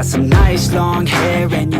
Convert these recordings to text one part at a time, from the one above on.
Got some nice long hair and you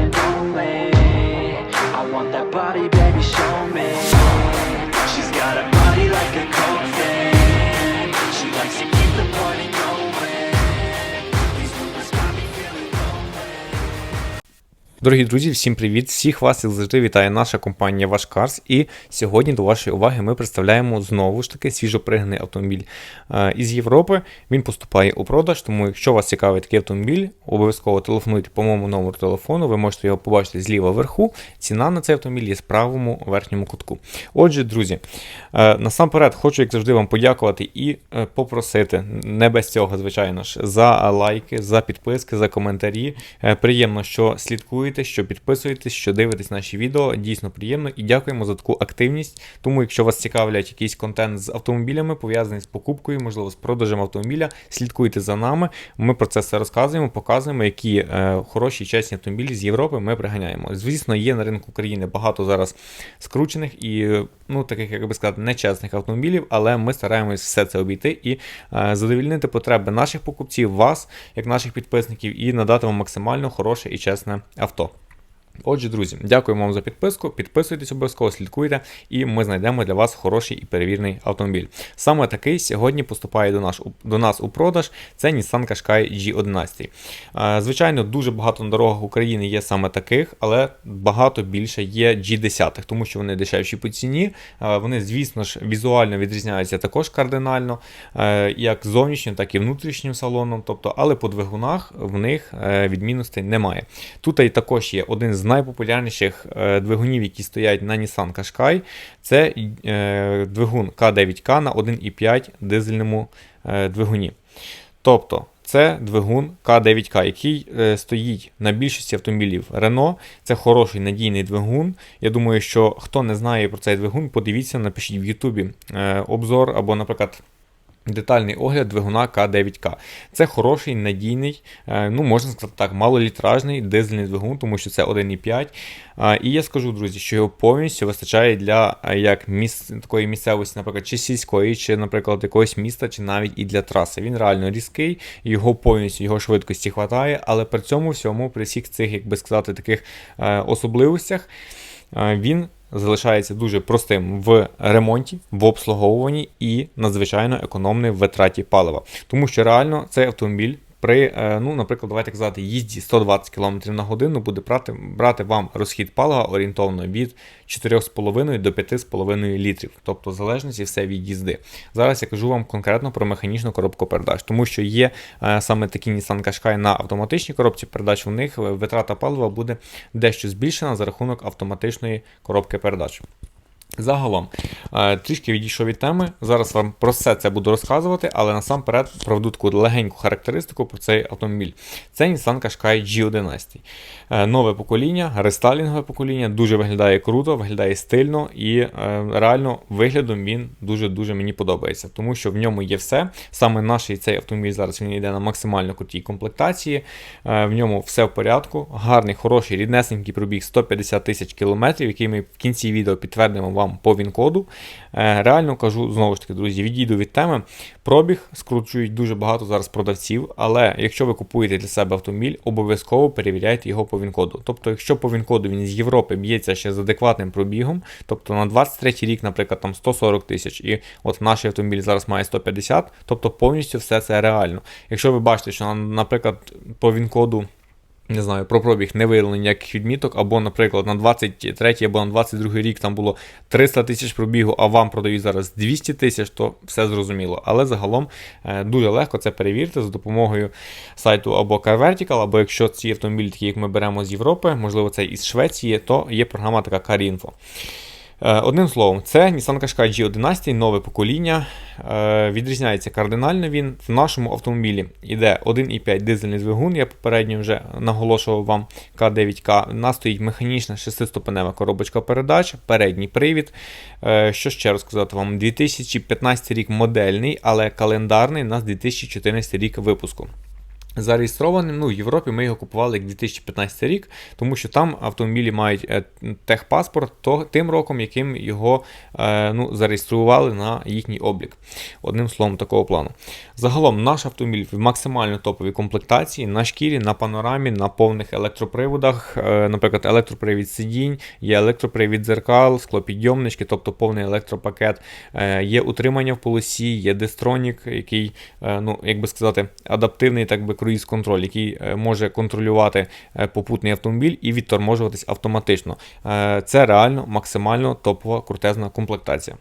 want that body, baby, show me Дорогі друзі, всім привіт! Всіх вас як завжди вітає наша компанія Ваш Карс. І сьогодні до вашої уваги ми представляємо знову ж таки свіжопригнаний автомобіль е, із Європи. Він поступає у продаж, тому якщо вас цікавить такий автомобіль, обов'язково телефонуйте по моєму номеру телефону, ви можете його побачити зліва вверху. Ціна на цей автомобіль є в правому верхньому кутку. Отже, друзі, е, насамперед хочу, як завжди, вам подякувати і е, попросити, не без цього, звичайно ж, за лайки, за підписки, за коментарі. Приємно, що слідкуєте, що підписуєтесь, що дивитесь наші відео. Дійсно приємно і дякуємо за таку активність. Тому, якщо вас цікавлять якийсь контент з автомобілями, пов'язаний з покупкою, можливо, з продажем автомобіля, слідкуйте за нами. Ми про це все розказуємо, показуємо, які е, хороші, чесні автомобілі з Європи ми приганяємо. Звісно, є на ринку України багато зараз скручених і, е, ну, таких, як би сказати, нечесних автомобілів, але ми стараємось все це обійти і е, задовільнити потреби наших покупців, вас, як наших підписників, і надати вам максимально хороше і чесне авто. Отже, друзі, дякуємо вам за підписку. Підписуйтесь обов'язково, слідкуйте, і ми знайдемо для вас хороший і перевірний автомобіль. Саме такий сьогодні поступає до нас, до нас у продаж. Це Nissan Qashqai G11. Е, Звичайно, дуже багато на дорогах України є саме таких, але багато більше є G10, тому що вони дешевші по ціні. Е, Вони, звісно ж, візуально відрізняються також кардинально, е, як зовнішнім, так і внутрішнім салоном. Тобто, але по двигунах в них відмінностей немає. Тут також є один з найпопулярніших е, двигунів, які стоять на Nissan Qashqai. Це е, двигун К9К на 1,5 дизельному е, двигуні. Тобто, це двигун К9К, який стоїть на більшості автомобілів Renault. Це хороший надійний двигун. Я думаю, що хто не знає про цей двигун, подивіться, напишіть в Ютубі обзор або, наприклад. Детальний огляд двигуна К9К. Це хороший, надійний, е, ну можна сказати так, малолітражний дизельний двигун, тому що це 1,5. Е, І я скажу, друзі, що його повністю вистачає для е, як міс... такої місцевості, наприклад, чи сільської, чи, наприклад, якогось міста, чи навіть і для траси. Він реально різкий, його повністю його швидкості хватає, але при цьому всьому, при всіх цих, як би сказати, таких особливостях, він залишається дуже простим в ремонті, в обслуговуванні і надзвичайно економний в витраті палива. Тому що реально цей автомобіль. При, е, ну, наприклад, давайте казати, їзді 120 км на годину буде брати, брати вам розхід палива орієнтовно від 4,5 до 5,5 літрів, тобто в залежності все від їзди. Зараз я кажу вам конкретно про механічну коробку передач, тому що є е, саме такі Nissan Qashqai на автоматичній коробці передач, у них витрата палива буде дещо збільшена за рахунок автоматичної коробки передач. Загалом, е, трішки відійшов від теми. Зараз вам про все це буду розказувати, але насамперед проведу таку легеньку характеристику про цей автомобіль. Це Nissan Qashqai G11. Е, Нове покоління, рестайлінгове покоління, дуже виглядає круто, виглядає стильно і е, реально виглядом він дуже-дуже мені подобається, тому що в ньому є все. Саме наш цей автомобіль зараз він йде на максимально крутій комплектації. В ньому все в порядку, гарний, хороший, ріднесенький пробіг 150 тисяч кілометрів, який ми в кінці відео підтвердимо вам по він-коду. Е, Реально кажу, знову ж таки, друзі, відійду від теми. Пробіг скручують дуже багато зараз продавців, але якщо ви купуєте для себе автомобіль, обов'язково перевіряйте його по він-коду. Тобто, якщо по він-коду він з Європи б'ється ще з адекватним пробігом, тобто на 23 рік, наприклад, там 140 тисяч, і от наш автомобіль зараз має 150, тобто повністю все це реально. Якщо ви бачите, що, наприклад, по він-коду не знаю, про пробіг не виявлено ніяких відміток, або, наприклад, на 23 або на 22 рік там було 300 тисяч пробігу, а вам продають зараз 200 тисяч, то все зрозуміло. Але загалом е, дуже легко це перевірити за допомогою сайту або CarVertical, або якщо ці автомобілі, такі як ми беремо з Європи, можливо, це із Швеції, то є програма така CarInfo. Е, Одним словом, це Nissan Qashqai G11, нове покоління. Е, Відрізняється кардинально він. В нашому автомобілі йде 1,5 дизельний двигун, я попередньо вже наголошував вам К9К. У нас стоїть механічна шестиступенева коробочка передач, передній привід. Е, Що ще розказати вам? 2015 рік модельний, але календарний у нас 2014 рік випуску. Зареєстрованим, ну, в Європі ми його купували як 2015 рік, тому що там автомобілі мають е, техпаспорт то, тим роком, яким його е, ну, зареєстрували на їхній облік. Одним словом, такого плану. Загалом, наш автомобіль в максимально топовій комплектації на шкірі, на панорамі, на повних електроприводах, е, наприклад, електропривід сидінь, є електропривід дзеркал, склопідйомнички, тобто повний електропакет, е, є утримання в полосі, є дистронік, який, е, ну, як би сказати, адаптивний так би круїз контроль, який е, може контролювати е, попутний автомобіль і відторможуватись автоматично. Е, Це реально максимально топова крутезна комплектація.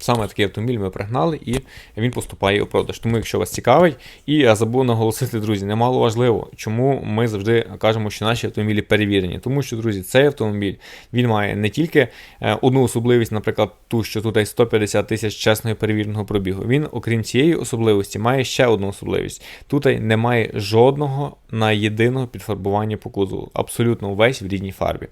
Саме такий автомобіль ми пригнали і він поступає у продаж. Тому, якщо вас цікавить, і я забув наголосити, друзі, немало важливо, чому ми завжди кажемо, що наші автомобілі перевірені. Тому що, друзі, цей автомобіль він має не тільки е, одну особливість, наприклад, ту, що тут є 150 тисяч чесного перевіреного пробігу. Він, окрім цієї особливості, має ще одну особливість. Тут немає жодного на єдиного підфарбування по кузову. Абсолютно увесь в рідній фарбі.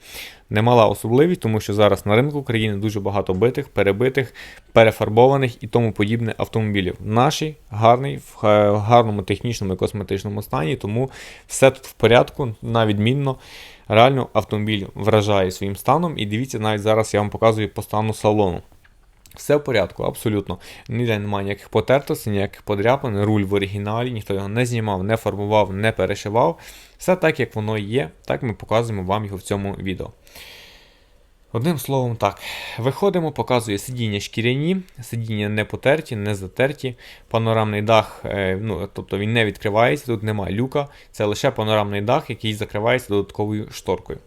Немала особливість, тому що зараз на ринку України дуже багато битих, перебитих, перефарбованих і тому подібне автомобілів. Наші гарний, в гарному технічному і косметичному стані, тому все тут в порядку, на відмінно. Реально автомобіль вражає своїм станом, і дивіться, навіть зараз я вам показую по стану салону. Все в порядку, абсолютно. Ніде немає ніяких потертостей, ніяких подряпин, руль в оригіналі, ніхто його не знімав, не фарбував, не перешивав. Все так, як воно є, так ми показуємо вам його в цьому відео. Одним словом, так, виходимо, показує сидіння шкіряні, сидіння не потерті, не затерті. Панорамний дах, е, ну, тобто він не відкривається, тут немає люка, це лише панорамний дах, який закривається додатковою шторкою.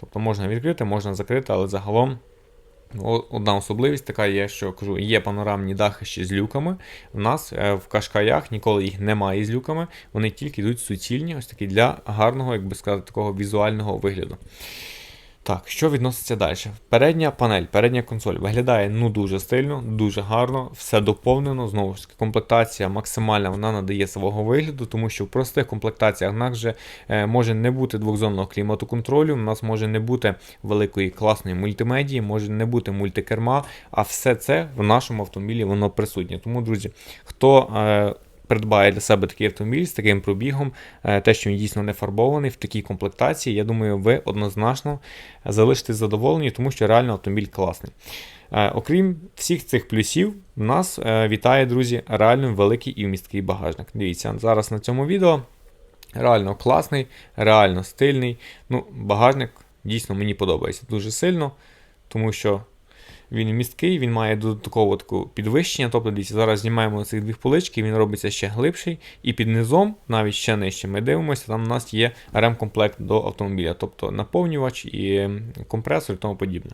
Тобто можна відкрити, можна закрити, але загалом Одна особливість така є, що кажу, є панорамні дахи ще з люками. У нас е, в кашкаях ніколи їх немає з люками, вони тільки йдуть суцільні, ось такі для гарного, як би сказати, такого візуального вигляду. Так, що відноситься далі? Передня панель, передня консоль виглядає ну дуже стильно, дуже гарно, все доповнено. Знову ж таки, комплектація максимальна вона надає свого вигляду, тому що в простих комплектаціях в нас вже е, може не бути двохзонного кліматоконтролю, у нас може не бути великої класної мультимедії, може не бути мультикерма, а все це в нашому автомобілі воно присутнє. Тому, друзі, хто. Придбає для себе такий автомобіль з таким пробігом, е, те, що він дійсно не фарбований в такій комплектації, я думаю, ви однозначно залишитесь задоволені, тому що реально автомобіль класний. Е, Окрім всіх цих плюсів, нас е, вітає, друзі, реально великий і вмісткий багажник. Дивіться, зараз на цьому відео реально класний, реально стильний. Ну, багажник дійсно мені подобається дуже сильно, тому що він місткий, він має додатково таку підвищення. Тобто, дивіться, зараз знімаємо цих дві полички, він робиться ще глибший, і під низом, навіть ще нижче, ми дивимося, там у нас є ремкомплект до автомобіля, тобто наповнювач і компресор і тому подібне.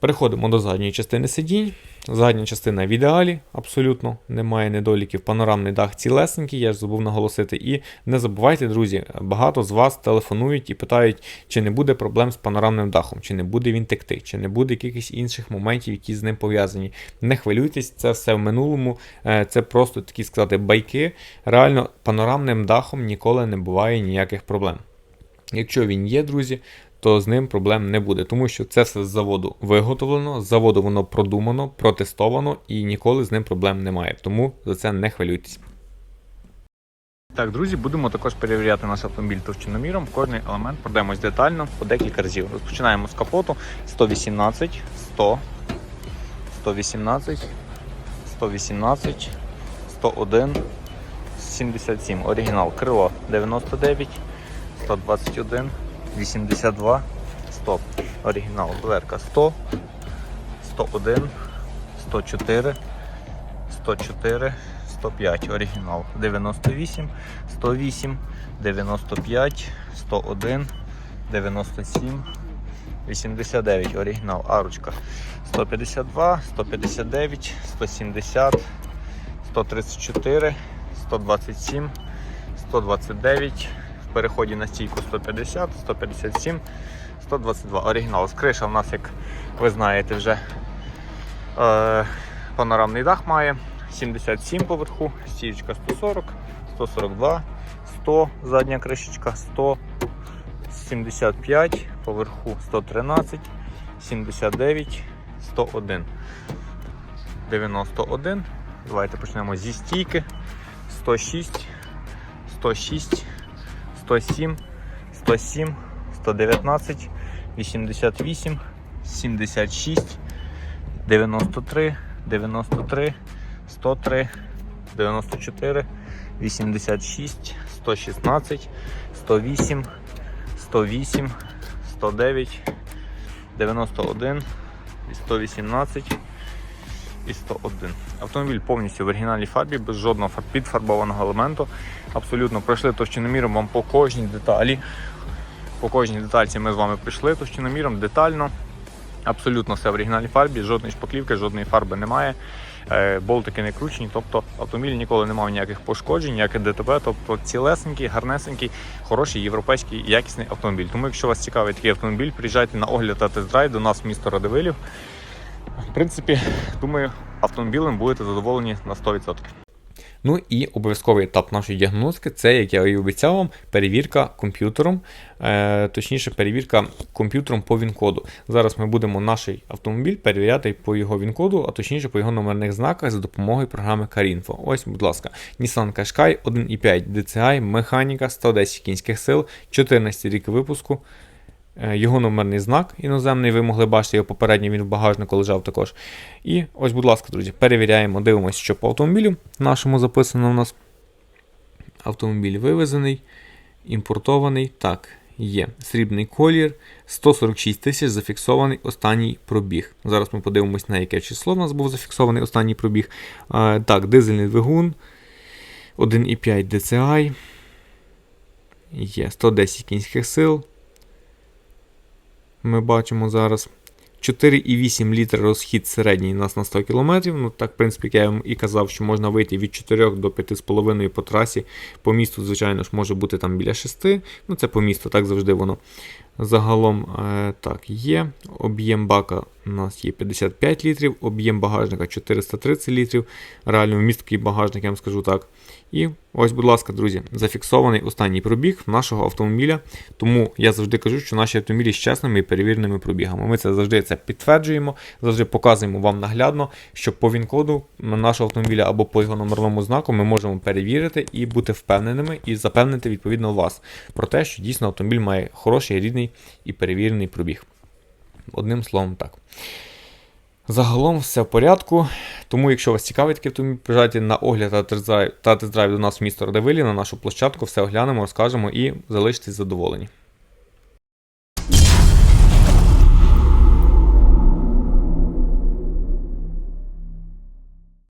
Переходимо до задньої частини сидінь. Задня частина в ідеалі, абсолютно немає недоліків. Панорамний дах цілесенький, я ж забув наголосити. І не забувайте, друзі, багато з вас телефонують і питають, чи не буде проблем з панорамним дахом, чи не буде він текти, чи не буде якихось інших моментів, які з ним пов'язані. Не хвилюйтесь, це все в минулому. Е, Це просто такі сказати байки. Реально, панорамним дахом ніколи не буває ніяких проблем. Якщо він є, друзі, то з ним проблем не буде, тому що це все з заводу виготовлено, з заводу воно продумано, протестовано і ніколи з ним проблем немає. Тому за це не хвилюйтесь. Так, друзі, будемо також перевіряти наш автомобіль товщиноміром. Кожний елемент пройдемось детально по декілька разів. Розпочинаємо з капоту 118, 100, 118, 118, 101, 77. Оригінал крило 99, 121, 82, 100. Оригінал дверка 100, 101, 104, 104, 105 оригінал, 98, 108, 95, 101, 97, 89 оригінал, арочка. 152, 159, 170, 134, 127, 129, в переході на стійку 150, 157, 122. Оригінал. З криша в нас, як ви знаєте, вже е, панорамний дах має. 77 поверху, стійка 140, 142, 100 задня кришечка, 100, 75 поверху 113, 79, 101. 91. Давайте почнемо зі стійки. 106, 106, 107, 107, 119, 88, 76, 93, 93, 103, 94, 86, 116, 108, 108, 109, 91, 118 і 101. Автомобіль повністю в оригінальній фарбі, без жодного підфарбованого елементу. Абсолютно пройшли товщиноміром вам по кожній деталі. По кожній детальці ми з вами прийшли товщиноміром детально. Абсолютно все в оригінальній фарбі, жодної шпаклівки, жодної фарби немає. Е, Болтики не кручені, тобто автомобіль ніколи не мав ніяких пошкоджень, ніяких ДТП, тобто цілесенький, гарнесенький, хороший європейський якісний автомобіль. Тому, якщо вас цікавить такий автомобіль, приїжджайте на огляд та тест-драйв до нас в місто Радивилів. В принципі, думаю, автомобілем будете задоволені на 100%. Ну і обов'язковий етап нашої діагностики це, як я і обіцяв вам, перевірка комп'ютером, е, точніше, перевірка комп'ютером по він-коду. Зараз ми будемо наш автомобіль перевіряти по його він-коду, а точніше по його номерних знаках за допомогою програми Carinfo. Ось, будь ласка, Nissan Qashqai 1.5 DCI, механіка, 110 кінських сил, 14 рік випуску. Е, Його номерний знак іноземний, ви могли бачити його попередньо, він в багажнику лежав також. І ось, будь ласка, друзі, перевіряємо, дивимося, що по автомобілю нашому записано у нас. Автомобіль вивезений, імпортований. Так, є. Срібний колір, 146 тисяч зафіксований останній пробіг. Зараз ми подивимось, на яке число у нас був зафіксований останній пробіг. Е, так, дизельний двигун, 1,5 DCI. Є 110 кінських сил ми бачимо зараз. 4,8 літра розхід середній нас на 100 км. Ну, так, в принципі, я вам і казав, що можна вийти від 4 до 5,5 по трасі. По місту, звичайно ж, може бути там біля 6. Ну, це по місту, так завжди воно. Загалом е, так, є. Об'єм бака у нас є 55 літрів, об'єм багажника 430 літрів. Реально вмісткий багажник, я вам скажу так. І ось, будь ласка, друзі, зафіксований останній пробіг нашого автомобіля. Тому я завжди кажу, що наші автомобілі з чесними і перевіреними пробігами. Ми це завжди це підтверджуємо, завжди показуємо вам наглядно, що по він-коду нашого автомобіля або по його номерному знаку ми можемо перевірити і бути впевненими, і запевнити відповідно вас про те, що дійсно автомобіль має хороший, рідний і перевірений пробіг. Одним словом, так. Загалом все в порядку. Тому, якщо вас цікавить то приїжджайте на огляд та тест-драйв до нас в місто Радивилі, на нашу площадку, все оглянемо, розкажемо і залишитесь задоволені.